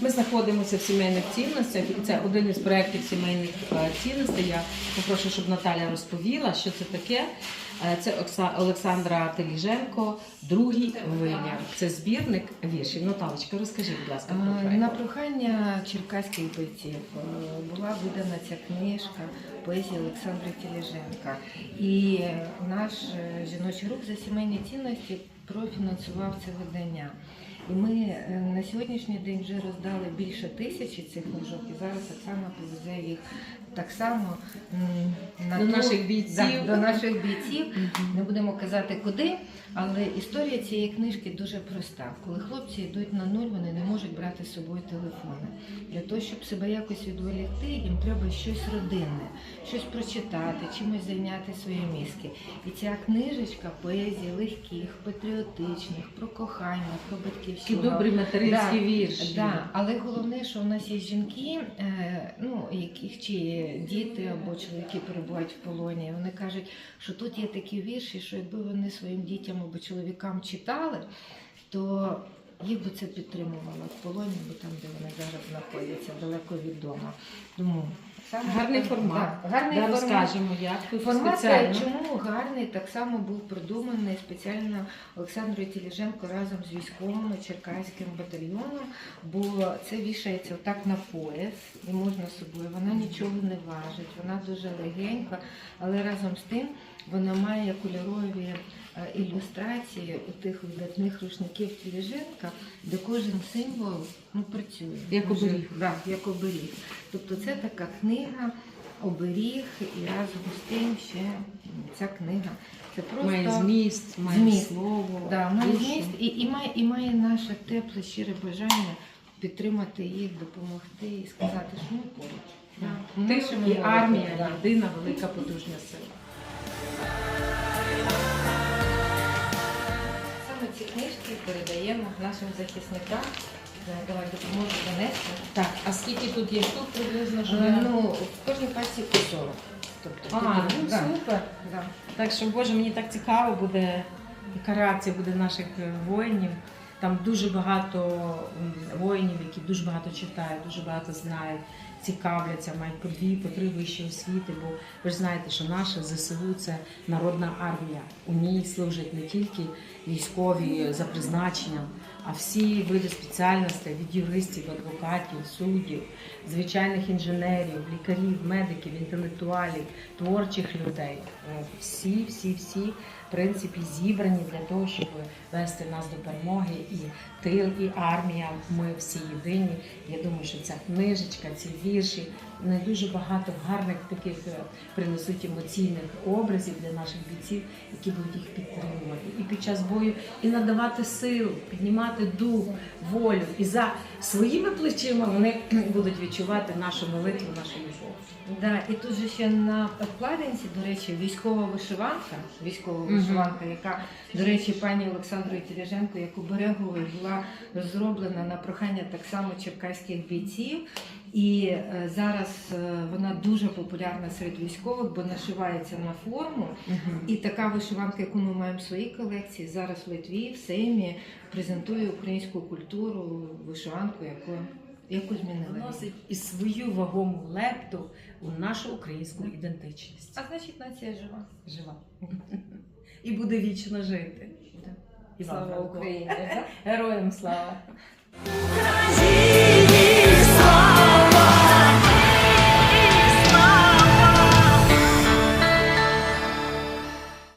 Ми знаходимося в сімейних цінностях, і це один із проєктів сімейних е, цінностей. Я попрошу, щоб Наталя розповіла, що це таке. Е, Це Олександра Теліженко, другий вимір. Це збірник віршів. Наталочка, розкажи, будь ласка, про Е, проєкт. На прохання черкаських бойців була видана ця книжка поезії Олександра Тіліженка. І наш жіночий рух за сімейні цінності профінансував це видання. І ми е, на сьогоднішній день вже роздали більше тисячі цих книжок, і зараз Оксана повезе їх так само на До ту- наших бійців. Да, до наших бійців. Не будемо казати куди, але історія цієї книжки дуже проста. Коли хлопці йдуть на нуль, вони не можуть брати з собою телефони. Для того, щоб себе якось відволікти, їм треба щось родинне, щось прочитати, чимось зайняти свої мізки. І ця книжечка поезії легких, патріотичних, про кохання, про Такі добрі материнські Да, вірші. Да, але головне, що у нас є жінки, е, ну яких чи діти або чоловіки перебувають в полоні. Вони кажуть, що тут є такі вірші, що якби вони своїм дітям або чоловікам читали, то їх би це підтримувало в полоні, бо там, де вони зараз знаходяться, далеко від дому. Тому саме Гарний формат. Да, гарний Да, формат. розкажемо, як Формат спеціально. чому гарний так само був придуманий спеціально Олександрою Тіліженко разом з військовим Черкаським батальйоном, бо це вішається отак на пояс і можна собою. Вона нічого не важить, вона дуже легенька, але разом з тим вона має кольорові ілюстрації у тих видатних рушників Тіліженка, де кожен символ ну, працює. Як оберіг. Да, як оберіг. Тобто це така книга, оберіг, і разом з тим ще ця книга. Це просто Має зміст, має Зміст. слово. да, має душу. зміст і, і, має, і має наше тепле, щире бажання підтримати їх, допомогти і сказати, що ми поруч. Да. Ти мусимо і армія, єдина велика потужна сила. Ці книжки передаємо нашим захисникам. Давай допоможу донести. Так, а скільки тут є штук приблизно? Щоб Е. Ну, в кожній пасі по 40. Тобто, А, ну да, супер. да. Так що, Боже, мені так цікаво буде, яка реакція буде наших е, воїнів. Там дуже багато воїнів, які дуже багато читають, дуже багато знають, цікавляться, мають по дві, по три вищі освіти. Бо ви ж знаєте, що наша ЗСУ це народна армія. У ній служать не тільки військові за призначенням, а всі види спеціальностей від юристів, адвокатів, суддів, звичайних інженерів, лікарів, медиків, інтелектуалів, творчих людей. Е, Всі, всі, всі, в принципі, зібрані для того, щоб вести нас до перемоги. І тил, і армія. Ми всі єдині. Я думаю, що ця книжечка, ці вірші, вони дуже багато гарних таких е, принесуть емоційних образів для наших бійців, які будуть їх підтримувати і під час бою, і надавати сил, піднімати дух, волю. І за своїми плечима вони будуть відчувати нашу молитву, нашу любов. Да, і тут же ще на обкладинці, до речі, військова вишиванка, військова вишиванка, яка, до речі, пані Олександрою Тіляженко, яку береговою була розроблена на прохання так само черкаських бійців. І е, зараз е, вона дуже популярна серед військових, бо нашивається на форму. І така вишиванка, яку ми маємо в своїй колекції, зараз в Литві, в Сеймі, презентує українську культуру, вишиванку, яку, яку змінили. Вносить і свою вагому лепту у нашу українську ідентичність. А значить, нація жива. Жива. І буде вічно жити. І Слава Україні! Героям слава! Україна